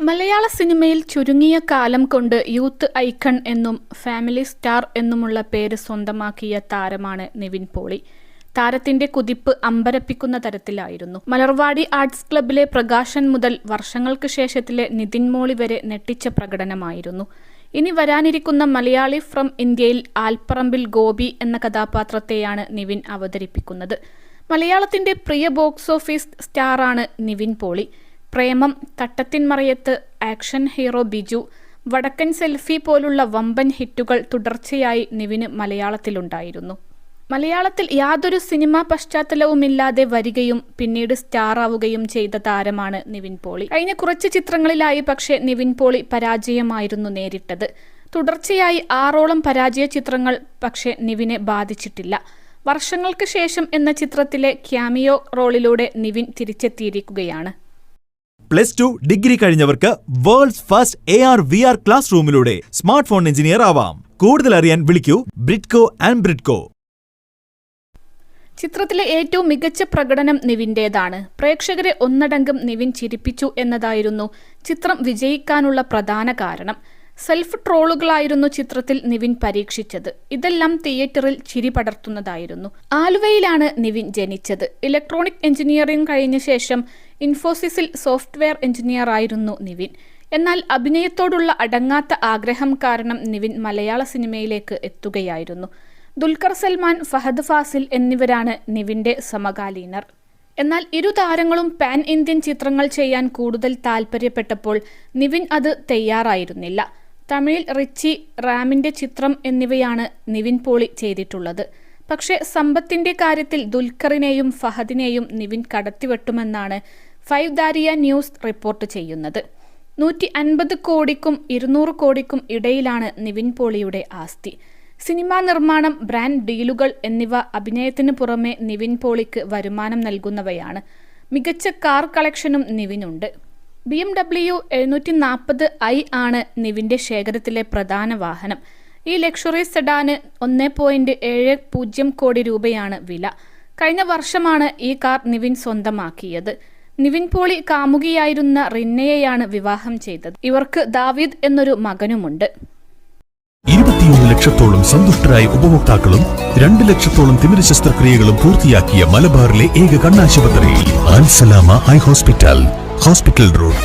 മലയാള സിനിമയിൽ ചുരുങ്ങിയ കാലം കൊണ്ട് യൂത്ത് ഐക്കൺ എന്നും ഫാമിലി സ്റ്റാർ എന്നുമുള്ള പേര് സ്വന്തമാക്കിയ താരമാണ് നിവിൻ പോളി. താരത്തിന്റെ കുതിപ്പ് അമ്പരപ്പിക്കുന്ന തരത്തിലായിരുന്നു. മലർവാടി ആർട്സ് ക്ലബിലെ പ്രകാശൻ മുതൽ വർഷങ്ങൾക്ക് ശേഷത്തിലെ നിതിൻ മോളി വരെ നെട്ടിച്ച പ്രകടനമായിരുന്നു. ഇനി വരാനിരിക്കുന്ന മലയാളി ഫ്രം ഇന്ത്യയിൽ ആൽപ്പറമ്പിൽ ഗോപി എന്ന കഥാപാത്രത്തെയാണ് നിവിൻ അവതരിപ്പിക്കുന്നത്. മലയാളത്തിന്റെ പ്രിയ box office സ്റ്റാറാണ് Nivin Pauly. Premam Thattathin Marayathu action hero Biju Vadakkan selfie പോലുള്ള വമ്പൻ ഹിറ്റുകൾ തുടർച്ചയായി നിവിന് മലയാളത്തിലുണ്ടായിരുന്നു. മലയാളത്തിൽ യാതൊരു സിനിമാ പശ്ചാത്തലവുമില്ലാതെ വരികയും പിന്നീട് സ്റ്റാർ ആവുകയും ചെയ്ത താരമാണ് നിവിൻ പോളി. കഴിഞ്ഞ കുറച്ച് ചിത്രങ്ങളിലായി പക്ഷേ നിവിൻ പോളി പരാജയമായിരുന്നു നേരിട്ടത്. തുടർച്ചയായി ആറോളം പരാജയ ചിത്രങ്ങൾ പക്ഷേ നിവിനെ ബാധിച്ചിട്ടില്ല. വർഷങ്ങൾക്ക് ശേഷം എന്ന ചിത്രത്തിലെ ക്യാമിയോ റോളിലൂടെ നിവിൻ തിരിച്ചെത്തിയിരിക്കുകയാണ്. Plus two degree കഴിഞ്ഞവർക്ക് world's first A R V R class റൂമിലൂടെ smart phone engineer ആവാം. കൂടുതൽ അറിയാൻ വിളിക്കൂ ബ്രിഡ്കോ ആൻഡ് ബ്രിഡ്കോ ചിത്രത്തിലെ ഏറ്റവും മികച്ച പ്രകടനം നിവിന്റേതാണ്. പ്രേക്ഷകരെ ഒന്നടങ്കം നിവിൻ ചിരിപ്പിച്ചു എന്നതായിരുന്നു ചിത്രം വിജയിക്കാനുള്ള പ്രധാന കാരണം. സെൽഫ് ട്രോളുകളായിരുന്നു ചിത്രത്തിൽ നിവിൻ പരീക്ഷിച്ചത്. ഇതെല്ലാം തിയേറ്ററിൽ ചിരി പടർത്തുന്നതായിരുന്നു. ആലുവയിലാണ് നിവിൻ ജനിച്ചത്. ഇലക്ട്രോണിക് എഞ്ചിനീയറിംഗ് കഴിഞ്ഞ ശേഷം ഇൻഫോസിസിൽ സോഫ്റ്റ്വെയർ എഞ്ചിനീയർ ആയിരുന്നു നിവിൻ. എന്നാൽ അഭിനയത്തോടുള്ള അടങ്ങാത്ത ആഗ്രഹം കാരണം നിവിൻ മലയാള സിനിമയിലേക്ക് എത്തുകയായിരുന്നു. ദുൽഖർ സൽമാൻ ഫഹദ് ഫാസിൽ എന്നിവരാണ് നിവിന്റെ സമകാലീനർ. എന്നാൽ ഇരു താരങ്ങളും പാൻ ഇന്ത്യൻ ചിത്രങ്ങൾ ചെയ്യാൻ കൂടുതൽ താൽപ്പര്യപ്പെട്ടപ്പോൾ നിവിൻ അത് തയ്യാറായിരുന്നില്ല. തമിഴിൽ റിച്ചി റാമിന്റെ ചിത്രം എന്നിവയാണ് നിവിൻ പോളി ചെയ്തിട്ടുള്ളത്. പക്ഷേ സമ്പത്തിന്റെ കാര്യത്തിൽ ദുൽഖറിനെയും ഫഹദിനെയും നിവിൻ കടത്തിവെട്ടുമെന്നാണ് ഫൈവ് ദാരിയ ന്യൂസ് റിപ്പോർട്ട് ചെയ്യുന്നത്. നൂറ്റി അൻപത് കോടിക്കും ഇരുന്നൂറ് കോടിക്കും ഇടയിലാണ് നിവിൻ പോളിയുടെ ആസ്തി. സിനിമാ നിർമ്മാണം ബ്രാൻഡ് ഡീലുകൾ എന്നിവ അഭിനയത്തിന് പുറമെ നിവിൻ പോളിക്ക് വരുമാനം നൽകുന്നവയാണ്. മികച്ച കാർ കളക്ഷനും നിവിനുണ്ട്. ബി എം ഡബ്ല്യു എഴുന്നൂറ്റി നാൽപ്പത് ഐ ആണ് നിവിന്റെ ശേഖരത്തിലെ പ്രധാന വാഹനം. ഈ ലക്ഷറി സെഡാന് ഒന്ന് പോയിന്റ് ഏഴ് പൂജ്യം കോടി രൂപയാണ് വില. കഴിഞ്ഞ വർഷമാണ് ഈ കാർ നിവിൻ സ്വന്തമാക്കിയത്. നിവിൻ പോളി കാമുകിയായിരുന്ന റിന്നയെയാണ് വിവാഹം ചെയ്തത്. ഇവർക്ക് ദാവീദ് എന്നൊരു മകനുമുണ്ട്. ഇരുപത്തിയൊന്ന് ലക്ഷത്തോളം സന്തുഷ്ടരായ ഉപഭോക്താക്കളും രണ്ട് ലക്ഷത്തോളം തിമിര ശസ്ത്രക്രിയകളും പൂർത്തിയാക്കിയ മലബാറിലെ ഏക കണ്ണാശുപത്രി Al Salama eye hospital. Hospital road